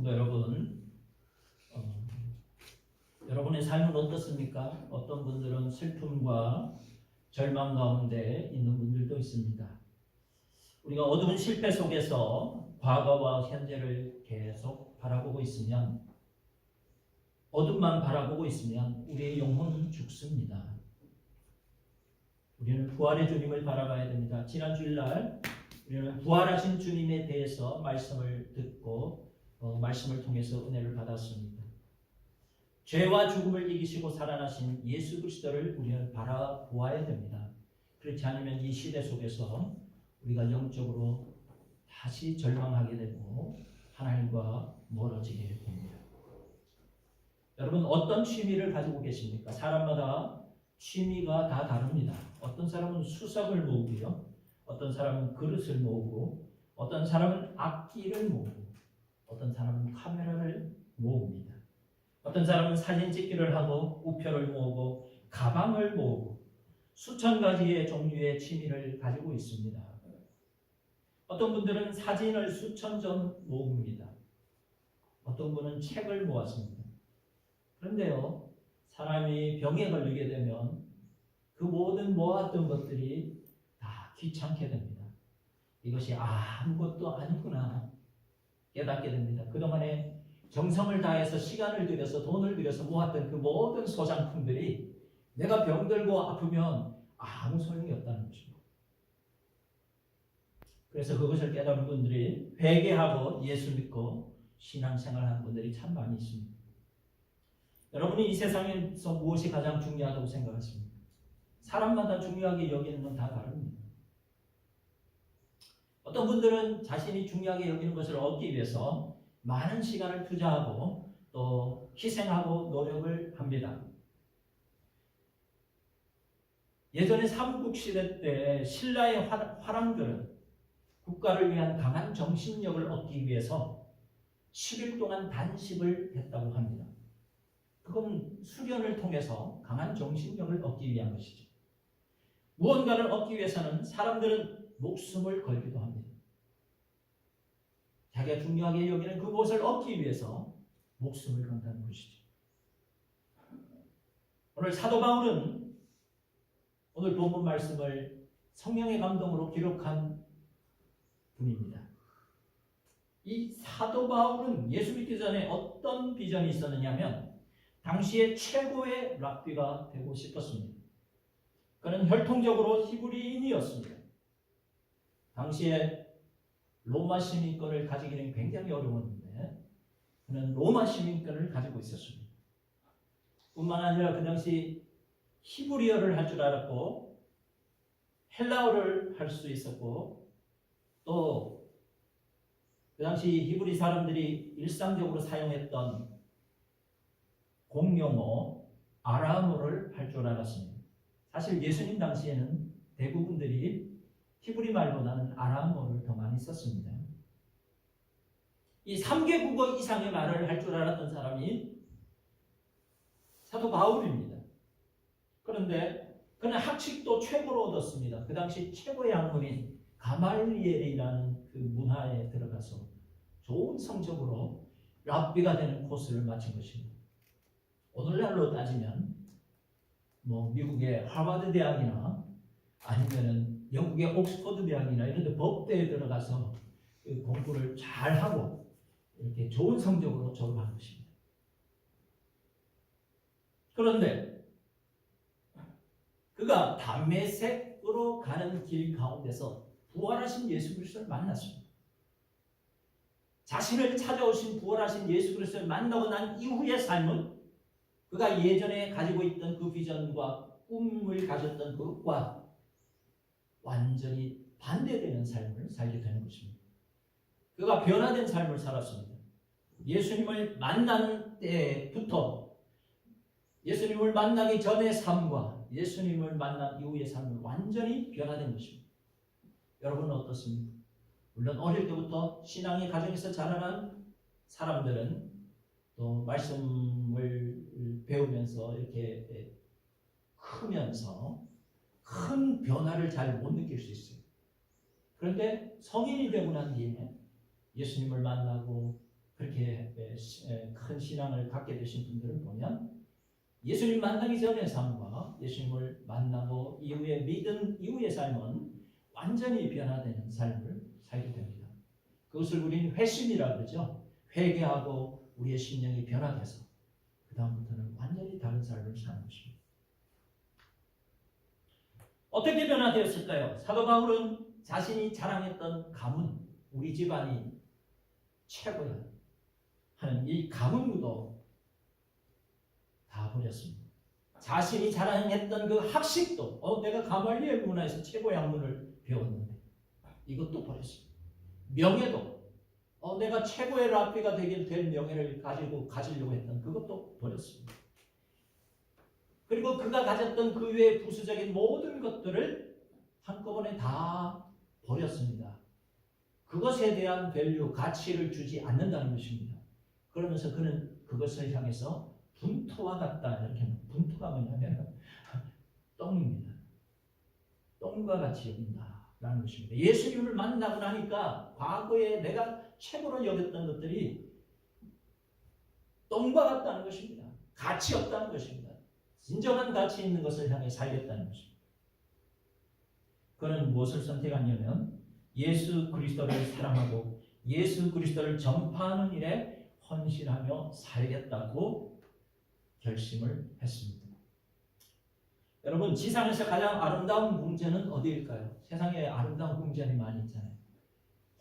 성도 여러분, 어, 여러분의 삶은 어떻습니까? 어떤 분들은 슬픔과 절망 가운데 있는 분들도 있습니다. 우리가 어두운 실패 속에서 과거와 현재를 계속 바라보고 있으면 어둠만 바라보고 있으면 우리의 영혼은 죽습니다. 우리는 부활의 주님을 바라봐야 됩니다. 지난 주일날 우리는 부활하신 주님에 대해서 말씀을 듣고 어, 말씀을 통해서 은혜를 받았습니다. 죄와 죽음을 이기시고 살아나신 예수 그리스도를 우리는 바라보아야 됩니다. 그렇지 않으면 이 시대 속에서 우리가 영적으로 다시 절망하게 되고 하나님과 멀어지게 됩니다. 여러분 어떤 취미를 가지고 계십니까? 사람마다 취미가 다 다릅니다. 어떤 사람은 수석을 모으고요. 어떤 사람은 그릇을 모으고 어떤 사람은 악기를 모으고 어떤 사람은 카메라를 모읍니다. 어떤 사람은 사진 찍기를 하고 우표를 모으고 가방을 모으고 수천 가지의 종류의 취미를 가지고 있습니다. 어떤 분들은 사진을 수천 점 모읍니다. 어떤 분은 책을 모았습니다. 그런데요, 사람이 병에 걸리게 되면 그 모든 모았던 것들이 다 귀찮게 됩니다. 이것이 아무것도 아니구나 깨닫게 됩니다. 그동안에 정성을 다해서 시간을 들여서 돈을 들여서 모았던 그 모든 소장품들이 내가 병들고 아프면 아무 소용이 없다는 것입니다. 그래서 그것을 깨달은 분들이 회개하고 예수 믿고 신앙생활 하는 분들이 참 많이 있습니다. 여러분이 이 세상에서 무엇이 가장 중요하다고 생각하십니까? 사람마다 중요하게 여기는 건 다 다릅니다. 어떤 분들은 자신이 중요하게 여기는 것을 얻기 위해서 많은 시간을 투자하고 또 희생하고 노력을 합니다. 예전에 삼국 시대 때 신라의 화랑들은 국가를 위한 강한 정신력을 얻기 위해서 10일 동안 단식을 했다고 합니다. 그건 수련을 통해서 강한 정신력을 얻기 위한 것이죠. 무언가를 얻기 위해서는 사람들은 목숨을 걸기도 합니다. 자기가 중요하게 여기는 그것을 얻기 위해서 목숨을 건다는 것이죠. 오늘 사도 바울은 오늘 본문 말씀을 성령의 감동으로 기록한 분입니다. 이 사도 바울은 예수 믿기 전에 어떤 비전이 있었느냐면 당시의 최고의 랍비가 되고 싶었습니다. 그는 혈통적으로 히브리인이었습니다. 당시에 로마 시민권을 가지기는 굉장히 어려웠는데 그는 로마 시민권을 가지고 있었습니다. 뿐만 아니라 그 당시 히브리어를 할 줄 알았고 헬라어를 할 수 있었고 또 그 당시 히브리 사람들이 일상적으로 사용했던 공용어 아람어를 할 줄 알았습니다. 사실 예수님 당시에는 대부분들이 히브리 말보다는 아람어를 더 많이 썼습니다. 이 3개 국어 이상의 말을 할 줄 알았던 사람이 사도 바울입니다. 그런데 그는 학식도 최고로 얻었습니다. 그 당시 최고의 학문인 가말리엘이라는 그 문화에 들어가서 좋은 성적으로 랍비가 되는 코스를 마친 것입니다. 오늘날로 따지면 뭐 미국의 하버드 대학이나 아니면은 영국의 옥스퍼드 대학이나 이런 데 법대에 들어가서 그 공부를 잘 하고 이렇게 좋은 성적으로 졸업한 것입니다. 그런데 그가 담메색으로 가는 길 가운데서 부활하신 예수 그리스도를 만났습니다. 자신을 찾아오신 부활하신 예수 그리스도를 만나고 난 이후의 삶은 그가 예전에 가지고 있던 그 비전과 꿈을 가졌던 그것과 완전히 반대되는 삶을 살게 되는 것입니다. 그가 변화된 삶을 살았습니다. 예수님을 만난 때부터 예수님을 만나기 전의 삶과 예수님을 만난 이후의 삶은 완전히 변화된 것입니다. 여러분은 어떻습니까? 물론 어릴 때부터 신앙의 가정에서 자라난 사람들은 또 말씀을 배우면서 이렇게 크면서 큰 변화를 잘 못 느낄 수 있어요. 그런데 성인이 되고 난 뒤에 예수님을 만나고 그렇게 큰 신앙을 갖게 되신 분들을 보면 예수님 만나기 전의 삶과 예수님을 만나고 이후에 믿은 이후의 삶은 완전히 변화되는 삶을 살게 됩니다. 그것을 우리는 회심이라 그러죠. 회개하고 우리의 심령이 변화돼서 그 다음부터는 완전히 다른 삶을 사는 것입니다. 어떻게 변화되었을까요? 사도 바울은 자신이 자랑했던 가문, 우리 집안이 최고야 하는 이 가문도 다 버렸습니다. 자신이 자랑했던 그 학식도, 어, 내가 가말리엘 문화에서 최고의 학문을 배웠는데 이것도 버렸습니다. 명예도, 어, 내가 최고의 랍비가 되길 될 명예를 가지고 가지려고 했던 그것도 버렸습니다. 그리고 그가 가졌던 그 외의 부수적인 모든 것들을 한꺼번에 다 버렸습니다. 그것에 대한 밸류, 가치를 주지 않는다는 것입니다. 그러면서 그는 그것을 향해서 분토와 같다. 이렇게 분토가 뭐냐면 똥입니다. 똥과 같이 여긴다 라는 것입니다. 예수님을 만나고 나니까 과거에 내가 최고로 여겼던 것들이 똥과 같다는 것입니다. 가치 없다는 것입니다. 진정한 가치 있는 것을 향해 살겠다는 것입니다. 그는 무엇을 선택하냐면 예수 그리스도를 사랑하고 예수 그리스도를 전파하는 일에 헌신하며 살겠다고 결심을 했습니다. 여러분 지상에서 가장 아름다운 궁전은 어디일까요? 세상에 아름다운 궁전이 많이 있잖아요.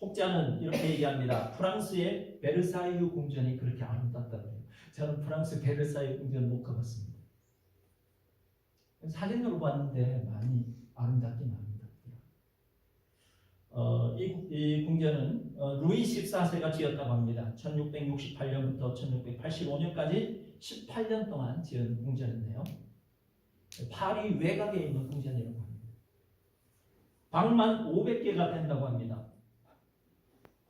혹자는 이렇게 얘기합니다. 프랑스의 베르사유 궁전이 그렇게 아름답다고 해요. 저는 프랑스 베르사유 궁전 못 가봤습니다. 사진으로 봤는데 많이 아름답긴 아름답더라. 어, 이, 이 궁전은 어, 루이 14세가 지었다고 합니다. 1668년부터 1685년까지 18년 동안 지은 궁전인데요. 파리 외곽에 있는 궁전이라고 합니다. 방만 500개가 된다고 합니다.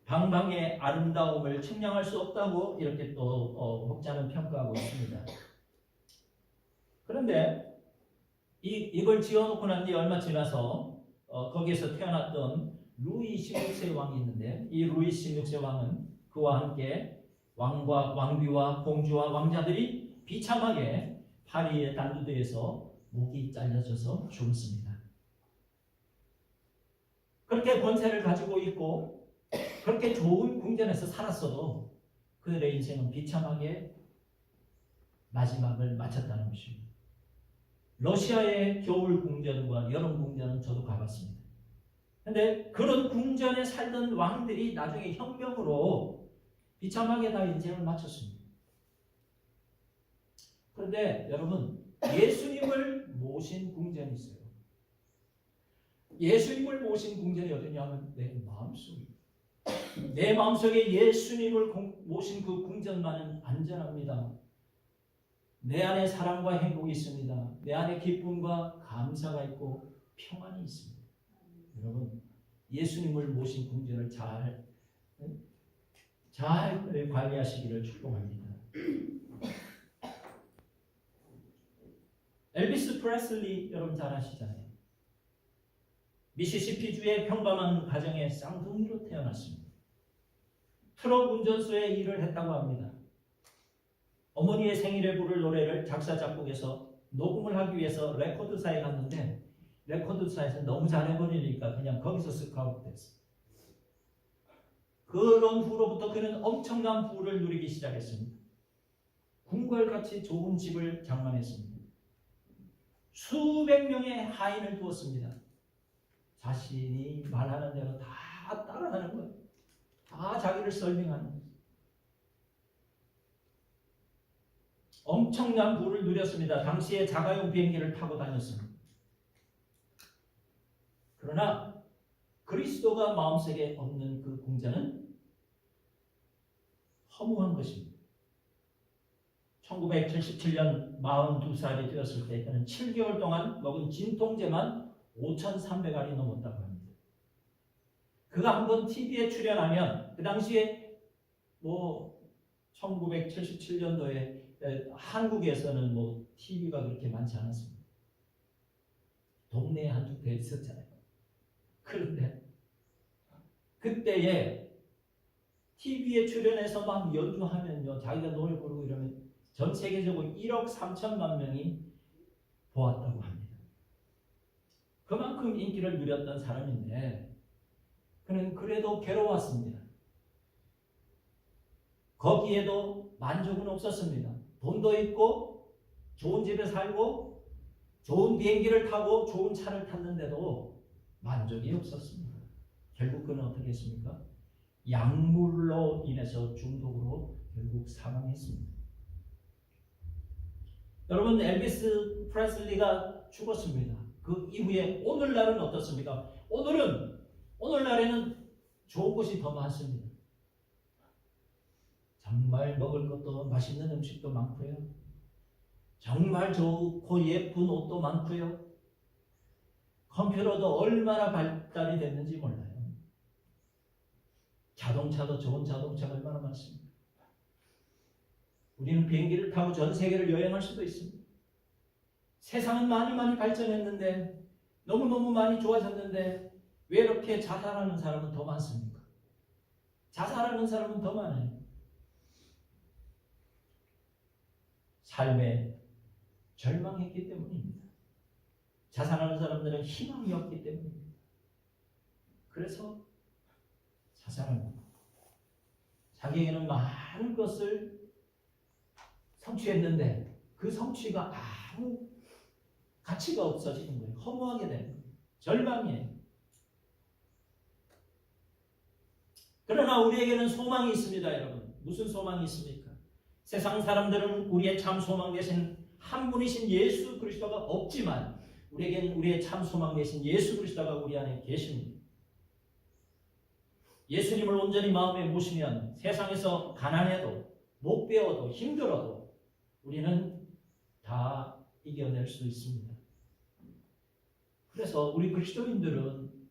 방방의 아름다움을 측량할 수 없다고 이렇게 또 어, 혹자는 평가하고 있습니다. 그런데 이, 이걸 지어놓고 난 뒤 얼마 지나서 어, 거기에서 태어났던 루이 16세 왕이 있는데 이 루이 16세 왕은 그와 함께 왕과 왕비와 공주와 왕자들이 비참하게 파리의 단두대에서 목이 잘려져서 죽었습니다. 그렇게 권세를 가지고 있고 그렇게 좋은 궁전에서 살았어도 그들의 인생은 비참하게 마지막을 마쳤다는 것입니다. 러시아의 겨울 궁전과 여름 궁전은 저도 가봤습니다. 근데 그런 궁전에 살던 왕들이 나중에 혁명으로 비참하게 다 인생을 마쳤습니다. 그런데 여러분 예수님을 모신 궁전이 있어요. 예수님을 모신 궁전이 어디냐면 내 마음속입니다. 내 마음속에 예수님을 공- 모신 그 궁전만은 안전합니다. 내 안에 사랑과 행복이 있습니다. 내 안에 기쁨과 감사가 있고 평안이 있습니다. 여러분, 예수님을 모신 궁전을 잘, 잘 관리하시기를 축복합니다. 엘비스 프레슬리 여러분 잘 아시잖아요. 미시시피주의 평범한 가정의 쌍둥이로 태어났습니다. 트럭 운전소에 일을 했다고 합니다. 어머니의 생일에 부를 노래를 작사 작곡해서 녹음을 하기 위해서 레코드사에 갔는데 레코드사에서 너무 잘해버리니까 그냥 거기서 스카우트 됐어요. 그런 후로부터 그는 엄청난 부를 누리기 시작했습니다. 궁궐같이 좋은 집을 장만했습니다. 수백 명의 하인을 두었습니다. 자신이 말하는 대로 다 따라하는 거예요. 다 자기를 설명하는 거예요. 엄청난 부를 누렸습니다. 당시에 자가용 비행기를 타고 다녔습니다. 그러나 그리스도가 마음속에 없는 그 공자는 허무한 것입니다. 1977년 42살이 되었을 때 그는 7개월 동안 먹은 진통제만 5,300알이 넘었다고 합니다. 그가 한번 TV에 출연하면 그 당시에 뭐 1977년도에 한국에서는 뭐 TV가 그렇게 많지 않았습니다. 동네에 한두 대 있었잖아요. 그런데 그때에 TV에 출연해서 막 연주하면요. 자기가 노래 부르고 이러면 전 세계적으로 1억 3천만 명이 보았다고 합니다. 그만큼 인기를 누렸던 사람인데 그는 그래도 괴로웠습니다. 거기에도 만족은 없었습니다. 돈도 있고 좋은 집에 살고 좋은 비행기를 타고 좋은 차를 탔는데도 만족이 없었습니다. 결국 그는 어떻게 했습니까? 약물로 인해서 중독으로 결국 사망했습니다. 여러분 엘비스 프레슬리가 죽었습니다. 그 이후에 오늘날은 어떻습니까? 오늘은 오늘날에는 좋은 곳이 더 많습니다. 정말 먹을 것도 맛있는 음식도 많고요. 정말 좋고 예쁜 옷도 많고요. 컴퓨터도 얼마나 발달이 됐는지 몰라요. 자동차도 좋은 자동차가 얼마나 많습니다. 우리는 비행기를 타고 전 세계를 여행할 수도 있습니다. 세상은 많이 많이 발전했는데 너무너무 많이 좋아졌는데 왜 이렇게 자살하는 사람은 더 많습니까? 자살하는 사람은 더 많아요. 삶에 절망했기 때문입니다. 자살하는 사람들은 희망이 없기 때문입니다. 그래서 자살합니다. 자기에게는 많은 것을 성취했는데 그 성취가 아무 가치가 없어지는 거예요. 허무하게 되는 거예요. 절망이에요. 그러나 우리에게는 소망이 있습니다, 여러분. 무슨 소망이 있습니까? 세상 사람들은 우리의 참 소망 대신 한 분이신 예수 그리스도가 없지만 우리에게는 우리의 참 소망 대신 예수 그리스도가 우리 안에 계십니다. 예수님을 온전히 마음에 모시면 세상에서 가난해도 못 배워도 힘들어도 우리는 다 이겨낼 수 있습니다. 그래서 우리 그리스도인들은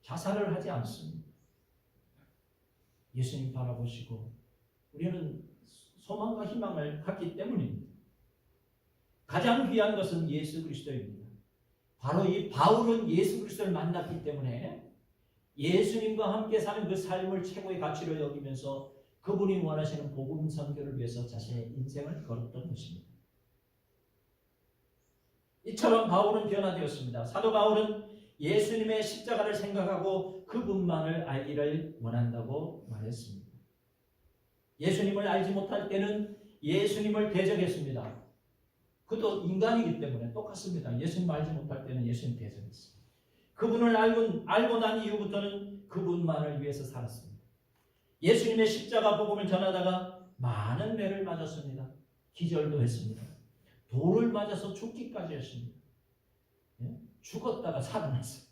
자살을 하지 않습니다. 예수님 바라보시고 우리는 소망과 희망을 갖기 때문입니다. 가장 귀한 것은 예수 그리스도입니다. 바로 이 바울은 예수 그리스도를 만났기 때문에 예수님과 함께 사는 그 삶을 최고의 가치로 여기면서 그분이 원하시는 복음 선교를 위해서 자신의 인생을 걸었던 것입니다. 이처럼 바울은 변화되었습니다. 사도 바울은 예수님의 십자가를 생각하고 그분만을 알기를 원한다고 말했습니다. 예수님을 알지 못할 때는 예수님을 대적했습니다. 그도 인간이기 때문에 똑같습니다. 예수님 알지 못할 때는 예수님 대적했습니다. 그분을 알고, 알고 난 이후부터는 그분만을 위해서 살았습니다. 예수님의 십자가 복음을 전하다가 많은 매를 맞았습니다. 기절도 했습니다. 돌을 맞아서 죽기까지 했습니다. 예? 죽었다가 살아났어요.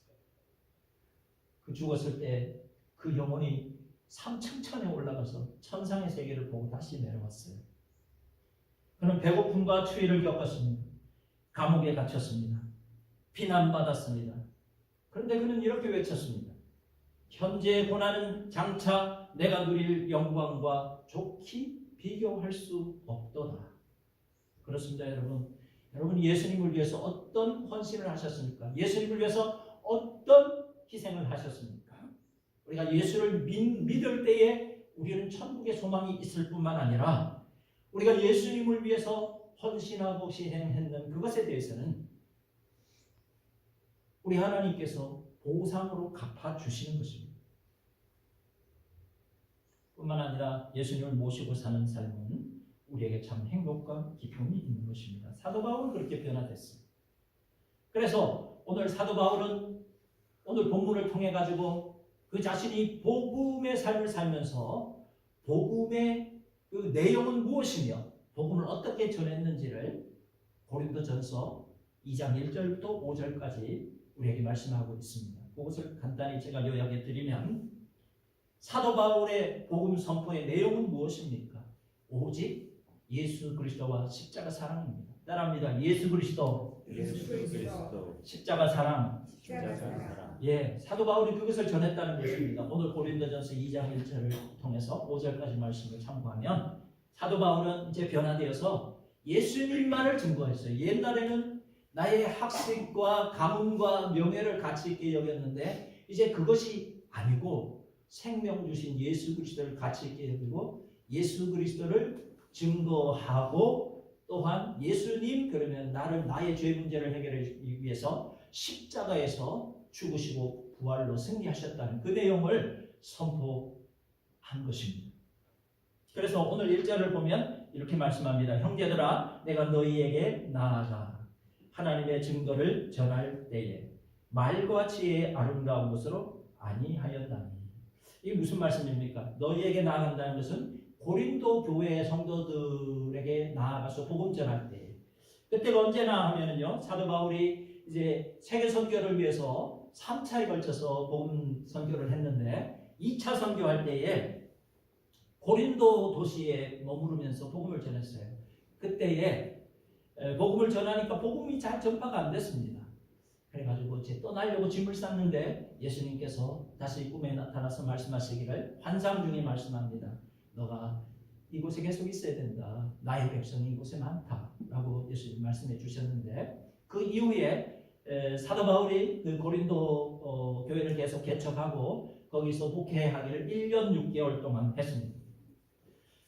그 죽었을 때 그 영혼이 삼층천에 올라가서 천상의 세계를 보고 다시 내려왔어요. 그는 배고픔과 추위를 겪었습니다. 감옥에 갇혔습니다. 비난받았습니다. 그런데 그는 이렇게 외쳤습니다. 현재의 고난은 장차 내가 누릴 영광과 좋게 비교할 수 없도다. 그렇습니다, 여러분. 여러분 예수님을 위해서 어떤 헌신을 하셨습니까? 예수님을 위해서 어떤 희생을 하셨습니까? 우리가 예수를 믿, 믿을 때에 우리는 천국의 소망이 있을 뿐만 아니라 우리가 예수님을 위해서 헌신하고 희생했는 그것에 대해서는 우리 하나님께서 보상으로 갚아주시는 것입니다. 뿐만 아니라 예수님을 모시고 사는 삶은 우리에게 참 행복과 기쁨이 있는 것입니다. 사도 바울은 그렇게 변화됐습니다. 그래서 오늘 사도 바울은 오늘 본문을 통해 가지고 그 자신이 복음의 삶을 살면서 복음의 그 내용은 무엇이며 복음을 어떻게 전했는지를 고린도전서 2장 1절부터 5절까지 우리에게 말씀하고 있습니다. 그것을 간단히 제가 요약해 드리면 사도 바울의 복음 선포의 내용은 무엇입니까? 오직 예수 그리스도와 십자가 사랑입니다. 따라합니다. 예수 그리스도, 예수 그리스도 십자가 사랑. 십자가 사랑 예, 사도 바울이 그것을 전했다는 것입니다. 오늘 고린도전서 2장 1절을 통해서 5절까지 말씀을 참고하면 사도 바울은 이제 변화되어서 예수님만을 증거했어요. 옛날에는 나의 학식과 가문과 명예를 가치 있게 여겼는데 이제 그것이 아니고 생명 주신 예수 그리스도를 같이 있게 해주고 예수 그리스도를 증거하고 또한 예수님 그러면 나를 나의 죄 문제를 해결하기 위해서 십자가에서 죽으시고 부활로 승리하셨다는 그 내용을 선포한 것입니다. 그래서 오늘 1절을 보면 이렇게 말씀합니다. 형제들아 내가 너희에게 나아가 하나님의 증거를 전할 때에 말과 지혜의 아름다운 것으로 아니하였나니 이게 무슨 말씀입니까? 너희에게 나아간다는 것은 고린도 교회 성도들에게 나아가서 복음 전할 때 그때가 언제나 하면은요 사도 바울이 이제 세계 선교를 위해서 3차에 걸쳐서 복음 선교를 했는데 2차 선교할 때에 고린도 도시에 머무르면서 복음을 전했어요. 그때에 에, 복음을 전하니까 복음이 잘 전파가 안 됐습니다. 그래가지고 이제 떠나려고 짐을 쌌는데 예수님께서 다시 꿈에 나타나서 말씀하시기를 환상 중에 말씀합니다. 너가 이곳에 계속 있어야 된다. 나의 백성이 이곳에 많다라고 예수님 말씀해 주셨는데 그 이후에 에, 사도 바울이 그 고린도 어, 교회를 계속 개척하고 거기서 목회하기를 1년 6개월 동안 했습니다.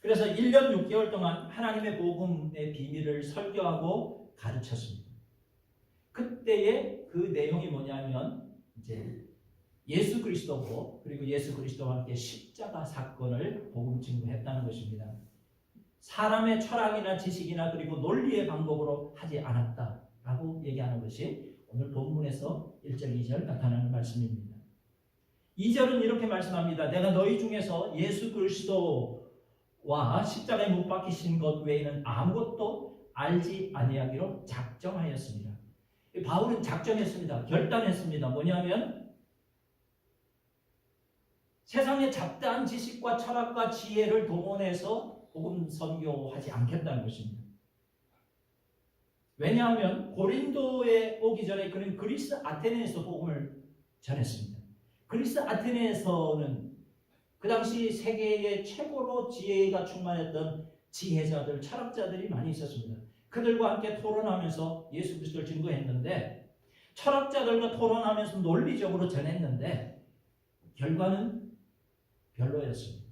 그래서 1년 6개월 동안 하나님의 복음의 비밀을 설교하고 가르쳤습니다. 그때의 그 내용이 뭐냐면 이제 예수 그리스도고 그리고 예수 그리스도와 함께 십자가 사건을 복음 증거했다는 것입니다. 사람의 철학이나 지식이나 그리고 논리의 방법으로 하지 않았다라고 얘기하는 것이 오늘 본문에서 1절 2절 나타나는 말씀입니다. 2절은 이렇게 말씀합니다. 내가 너희 중에서 예수 그리스도와 십자가에 못 박히신 것 외에는 아무것도 알지 아니하기로 작정하였습니다. 바울은 작정했습니다. 결단했습니다. 뭐냐면 세상의 잡다한 지식과 철학과 지혜를 동원해서 복음 선교하지 않겠다는 것입니다. 왜냐하면 고린도에 오기 전에 그는 그리스 아테네에서 복음을 전했습니다. 그리스 아테네에서는 그 당시 세계의 최고로 지혜가 충만했던 지혜자들, 철학자들이 많이 있었습니다. 그들과 함께 토론하면서 예수 그리스도를 증거했는데 철학자들과 토론하면서 논리적으로 전했는데 결과는 별로였습니다.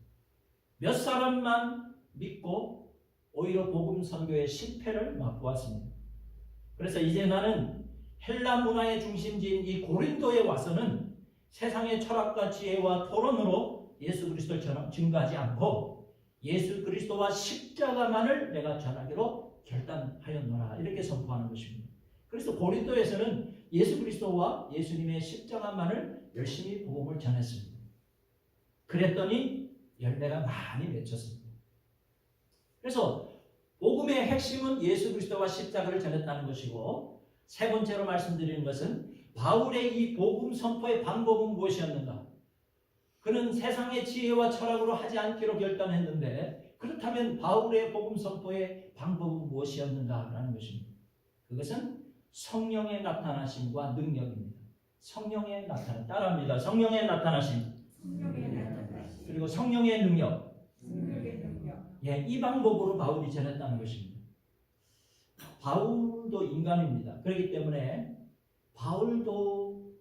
몇 사람만 믿고 오히려 복음 선교의 실패를 맛보았습니다. 그래서 이제 나는 헬라 문화의 중심지인 이 고린도에 와서는 세상의 철학과 지혜와 토론으로 예수 그리스도를 전- 증거하지 않고 예수 그리스도와 십자가만을 내가 전하기로 결단하였노라 이렇게 선포하는 것입니다. 그래서 고린도에서는 예수 그리스도와 예수님의 십자가만을 열심히 복음을 전했습니다. 그랬더니 열매가 많이 맺혔습니다. 그래서 복음의 핵심은 예수 그리스도와 십자가를 전했다는 것이고 세 번째로 말씀드리는 것은 바울의 이 복음 선포의 방법은 무엇이었는가? 그는 세상의 지혜와 철학으로 하지 않기로 결단했는데 그렇다면 바울의 복음 선포의 방법은 무엇이었는가라는 것입니다. 그것은 성령의 나타나심과 능력입니다. 성령의 나타나 따라합니다. 성령의 나타나심 성령의 나타나심, 그리고 성령의 능력. 예, 이 방법으로 바울이 전했다는 것입니다. 바울도 인간입니다. 그렇기 때문에 바울도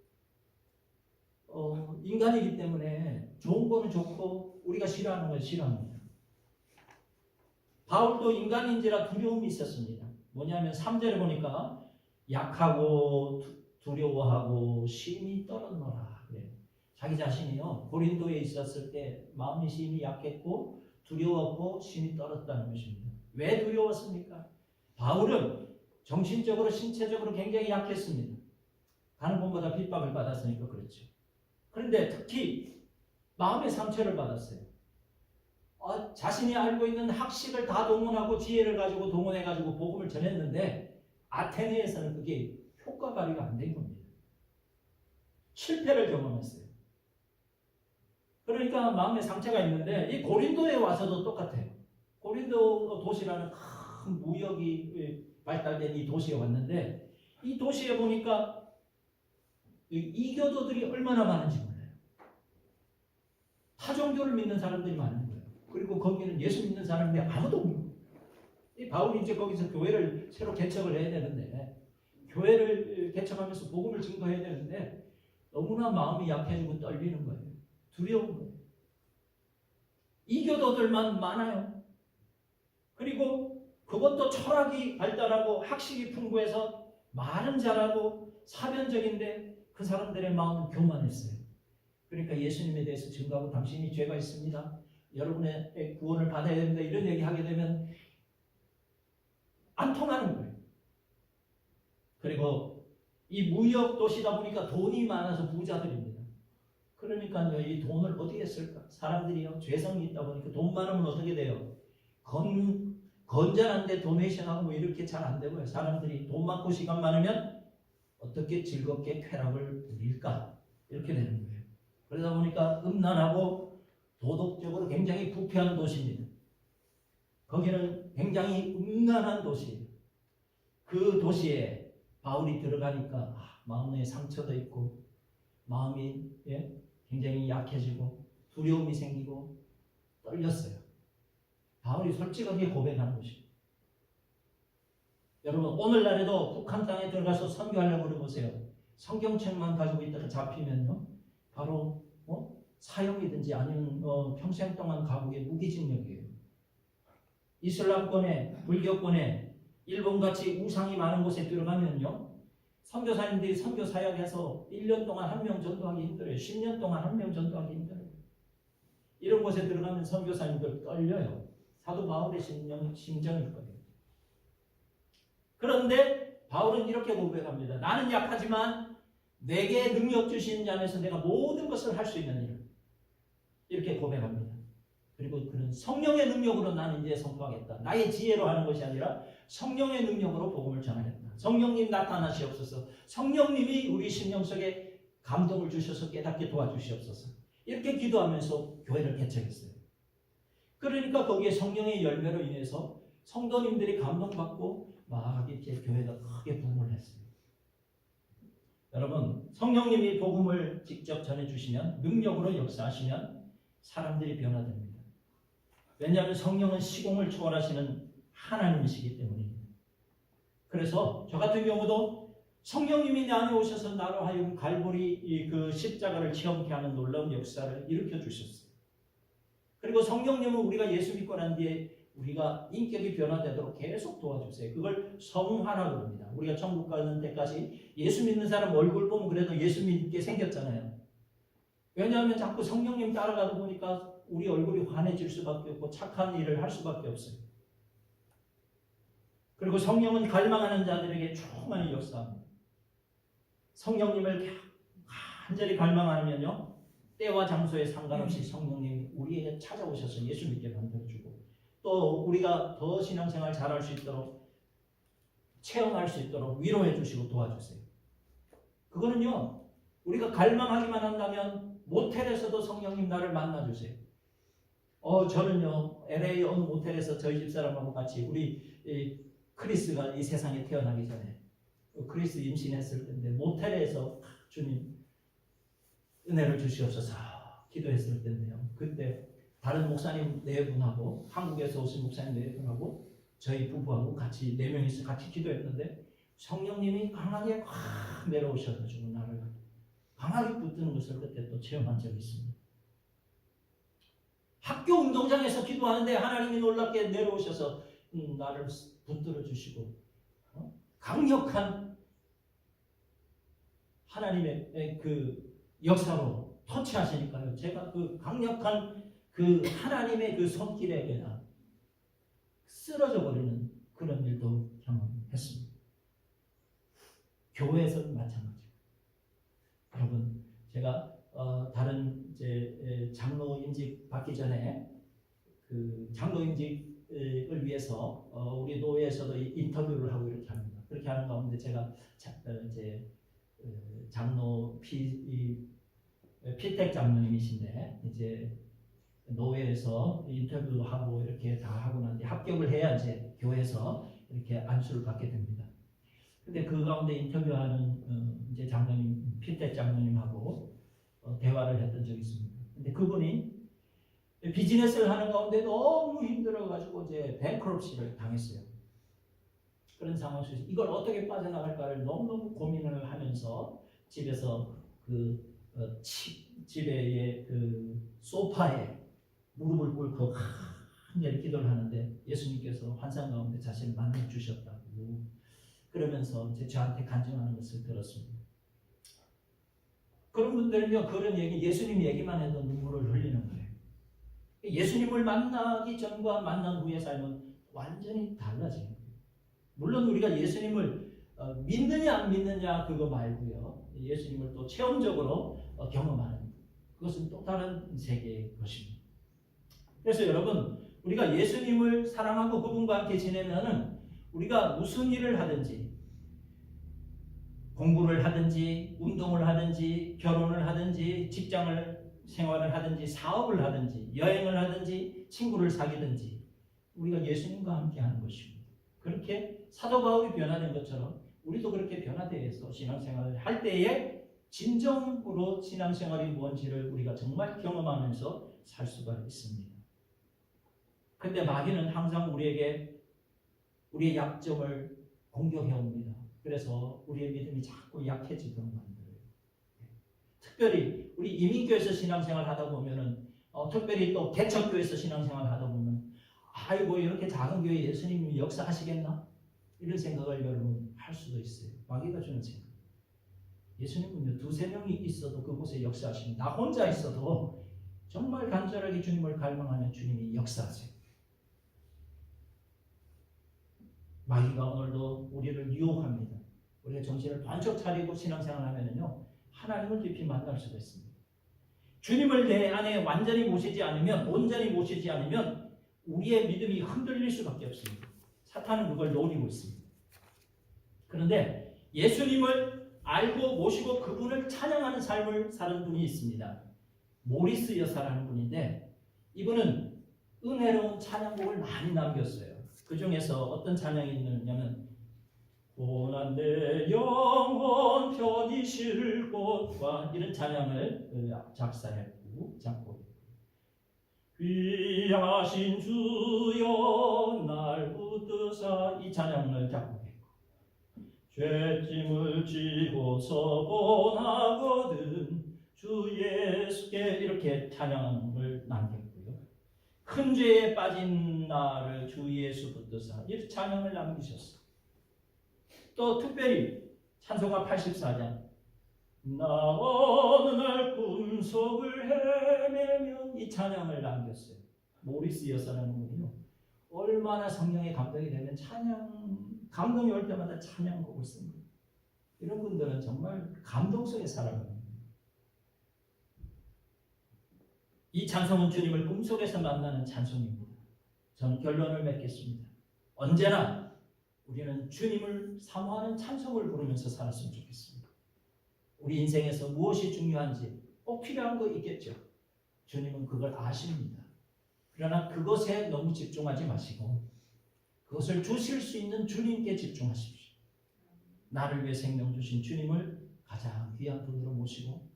어, 인간이기 때문에 좋은 거는 좋고 우리가 싫어하는 건 싫어합니다. 바울도 인간인지라 두려움이 있었습니다. 뭐냐면 3절에 보니까 약하고 두- 두려워하고 심히 떨었노라. 그래요. 자기 자신이요 고린도에 있었을 때 마음이 심히 약했고 두려웠고 심히 떨었다는 것입니다. 왜 두려웠습니까? 바울은 정신적으로 신체적으로 굉장히 약했습니다. 다른 분보다 핍박을 받았으니까 그렇죠. 그런데 특히 마음의 상처를 받았어요. 어, 자신이 알고 있는 학식을 다 동원하고 지혜를 가지고 동원해 가지고 복음을 전했는데 아테네에서는 그게 효과 발휘가 안 된 겁니다. 실패를 경험했어요. 그러니까 마음에 상처가 있는데 이 고린도에 와서도 똑같아요. 고린도 도시라는 큰 무역이 발달된 이 도시에 왔는데 이 도시에 보니까 이 이교도들이 얼마나 많은지 몰라요. 타종교를 믿는 사람들이 많은 거예요. 그리고 거기는 예수 믿는 사람들이 아무도 없는 거예요. 이 바울이 이제 거기서 교회를 새로 개척을 해야 되는데 교회를 개척하면서 복음을 증거해야 되는데 너무나 마음이 약해지고 떨리는 거예요. 거예요. 이교도들만 많아요. 그리고 그것도 철학이 발달하고 학식이 풍부해서 말은 잘하고 사변적인데 그 사람들의 마음은 교만했어요. 그러니까 예수님에 대해서 증거하고 당신이 죄가 있습니다. 여러분의 구원을 받아야 된다 이런 얘기 하게 되면 안 통하는 거예요. 그리고 이 무역 도시다 보니까 돈이 많아서 부자들입니다. 그러니까요, 이 돈을 어떻게 쓸까? 사람들이요, 죄성이 있다 보니까 돈 많으면 어떻게 돼요? 건, 건전한데 도네이션하고 뭐 이렇게 잘 안 되고요. 사람들이 돈 많고 시간 많으면 어떻게 즐겁게 쾌락을 누릴까? 이렇게 되는 거예요. 그러다 보니까 음란하고 도덕적으로 굉장히 부패한 도시입니다. 거기는 굉장히 음란한 도시예요. 그 도시에 바울이 들어가니까 아, 마음에 상처도 있고 마음이 예, 굉장히 약해지고 두려움이 생기고 떨렸어요. 바울이 솔직하게 고백한 것이. 여러분 오늘날에도 북한 땅에 들어가서 선교하려고 그러보세요. 성경책만 가지고 있다가 잡히면요, 바로 어? 사형이든지 아니면 어, 평생 동안 감옥에 무기징역이에요. 이슬람권에 불교권에 일본같이 우상이 많은 곳에 들어가면요. 선교사님들이 선교 사역해서 1년 동안 한 명 전도하기 힘들어요. 10년 동안 한 명 전도하기 힘들어요. 이런 곳에 들어가면 선교사님들 떨려요. 사도 바울의 심정, 심정일 거예요. 그런데 바울은 이렇게 고백합니다. 나는 약하지만 내게 능력 주시는 자에서 내가 모든 것을 할 수 있는 일. 이렇게 고백합니다. 그리고 그는 성령의 능력으로 나는 이제 선포하겠다. 나의 지혜로 하는 것이 아니라 성령의 능력으로 복음을 전하겠다. 성령님 나타나시옵소서. 성령님이 우리 심령 속에 감동을 주셔서 깨닫게 도와주시옵소서. 이렇게 기도하면서 교회를 개척했어요. 그러니까 거기에 성령의 열매로 인해서 성도님들이 감동받고 막 이렇게 교회가 크게 부흥을 했어요. 여러분, 성령님이 복음을 직접 전해주시면 능력으로 역사하시면 사람들이 변화됩니다. 왜냐하면 성령은 시공을 초월하시는 하나님이시기 때문입니다. 그래서 저 같은 경우도 성령님이 내 안에 오셔서 나로 하여금 갈보리 이그 십자가를 체험케 하는 놀라운 역사를 일으켜 주셨어요. 그리고 성령님은 우리가 예수 믿고 난 뒤에 우리가 인격이 변화되도록 계속 도와주세요. 그걸 성화라고 합니다. 우리가 천국 가는 때까지 예수 믿는 사람 얼굴 보면 그래도 예수 믿게 생겼잖아요. 왜냐하면 자꾸 성령님 따라가다 보니까 우리 얼굴이 환해질 수밖에 없고 착한 일을 할 수밖에 없어요. 그리고 성령은 갈망하는 자들에게 충만히 역사합니다. 성령님을 간절히 갈망하면요. 때와 장소에 상관없이 성령님이 우리에게 찾아오셔서 예수 믿게 만들어주고 또 우리가 더 신앙생활 잘할 수 있도록 체험할 수 있도록 위로해 주시고 도와주세요. 그거는요. 우리가 갈망하기만 한다면 모텔에서도 성령님 나를 만나주세요. 어 저는요 LA 어느 모텔에서 저희 집사람하고 같이 우리 이 크리스가 이 세상에 태어나기 전에 그 크리스 임신했을 때인데 모텔에서 주님 은혜를 주시옵소서 기도했을 때인데요. 그때 다른 목사님 네 분하고 한국에서 오신 목사님 네 분하고 저희 부부하고 같이 네 명이서 같이 기도했는데 성령님이 강하게 확 내려오셔가지고 나를 강하게 붙드는 것을 그때 또 체험한 적이 있습니다. 학교 운동장에서 기도하는데 하나님이 놀랍게 내려오셔서 음, 나를 붙들어 주시고 어? 강력한 하나님의 그 역사로 터치하시니까요. 제가 그 강력한 그 하나님의 그 손길에 그냥 쓰러져 버리는 그런 일도 경험했습니다. 교회에서는 마찬가지고. 여러분, 제가 어, 다른 이제 에, 장로 임직 받기 전에 그 장로 임직 을 위해서 어, 우리 노회에서도 이- 인터뷰를 하고 이렇게 합니다. 그렇게 하는 가운데 제가 자, 어, 이제 어, 장로 피 이, 피택 장로님이신데 이제 노회에서 인터뷰도 하고 이렇게 다 하고 난 뒤에 합격을 해야 이제 교회에서 이렇게 안수를 받게 됩니다. 근데 그 가운데 인터뷰하는 어, 이제 장로님 필대 장로님하고 어, 대화를 했던 적이 있습니다. 근데 그분이 비즈니스를 하는 가운데 너무 힘들어가지고 이제 뱅크럽시를 당했어요. 그런 상황 속에서 이걸 어떻게 빠져나갈까를 너무너무 고민을 하면서 집에서 그 어, 치, 집의 그 소파에 무릎을 꿇고 간절히 기도를 하는데 예수님께서 환상 가운데 자신을 만나 주셨다고 그러면서 이제 저한테 간증하는 것을 들었습니다. 그런 분들은요 그런 얘기 예수님 얘기만 해도 눈물을 흘리는 거예요. 예수님을 만나기 전과 만난 후의 삶은 완전히 달라지는 거예요. 물론 우리가 예수님을 어, 믿느냐 안 믿느냐 그거 말고요. 예수님을 또 체험적으로 어, 경험하는 그것은 또 다른 세계의 것입니다. 그래서 여러분 우리가 예수님을 사랑하고 그분과 함께 지내면은 우리가 무슨 일을 하든지 공부를 하든지 운동을 하든지 결혼을 하든지 직장을 생활을 하든지 사업을 하든지 여행을 하든지 친구를 사귀든지 우리가 예수님과 함께 하는 것입니다. 그렇게 사도 바울이 변화된 것처럼 우리도 그렇게 변화되어서 신앙생활을 할 때에 진정으로 신앙생활이 뭔지를 우리가 정말 경험하면서 살 수가 있습니다. 근데 마귀는 항상 우리에게 우리의 약점을 공격해 옵니다. 그래서 우리의 믿음이 자꾸 만들어요. 특별히 우리 이민교에서 신앙생활 하다 보면은 어, 특별히 또 개척교에서 신앙생활 하다 보면 아이고 이렇게 작은 교회 예수님이 역사하시겠나 이런 생각을 여러분 할 수도 있어요. 마귀가 주는 생각. 예수님은요 두세 명이 있어도 그곳에 역사하십니다. 나 혼자 있어도 정말 간절하게 주님을 갈망하면 주님이 역사하세요. 마귀가 오늘도 우리를 유혹합니다. 우리가 정신을 번쩍 차리고 신앙생활 하면요 하나님을 깊이 만날 수가 있습니다. 주님을 내 안에 완전히 모시지 않으면 온전히 모시지 않으면 우리의 믿음이 흔들릴 수밖에 없습니다. 사탄은 그걸 노리고 있습니다. 그런데 예수님을 알고 모시고 그분을 찬양하는 삶을 사는 분이 있습니다. 모리스 여사라는 분인데 이분은 은혜로운 찬양곡을 많이 남겼어요. 그 중에서 어떤 찬양이 있느냐면 고난 내 영혼 편히 쉴 곳과 이런 찬양을 그 작사했고 작곡했고. 귀하신 주여 날 붙드사 이 찬양을 작곡했고 죄짐을 지고서 고나거든 주 예수께 이렇게 찬양을 남겼고요. 큰 죄에 빠진 나를 주 예수 붙드사 이렇게 찬양을 남기셨어요 또 특별히 찬송가 84장 나 어느 날 꿈속을 헤매며 이 찬양을 남겼어요. 모리스 여사라는 분이요. 얼마나 성령의 감동이 되면 찬양 감동이 올 때마다 찬양곡을 씁니다. 이런 분들은 정말 감동 속에 살아갑니다. 이 찬송은 주님을 꿈속에서 만나는 찬송입니다. 저는 결론을 맺겠습니다. 언제나 우리는 주님을 사모하는 찬송을 부르면서 살았으면 좋겠습니다. 우리 인생에서 무엇이 중요한지 꼭 필요한 거 있겠죠. 주님은 그걸 아십니다. 그러나 그것에 너무 집중하지 마시고 그것을 주실 수 있는 주님께 집중하십시오. 나를 위해 생명 주신 주님을 가장 귀한 분으로 모시고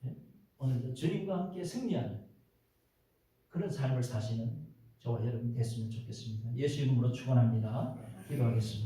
네? 오늘도 주님과 함께 승리하는 그런 삶을 사시는 저와 여러분 됐으면 좋겠습니다. 예수 이름으로 축원합니다. 기도하겠습니다.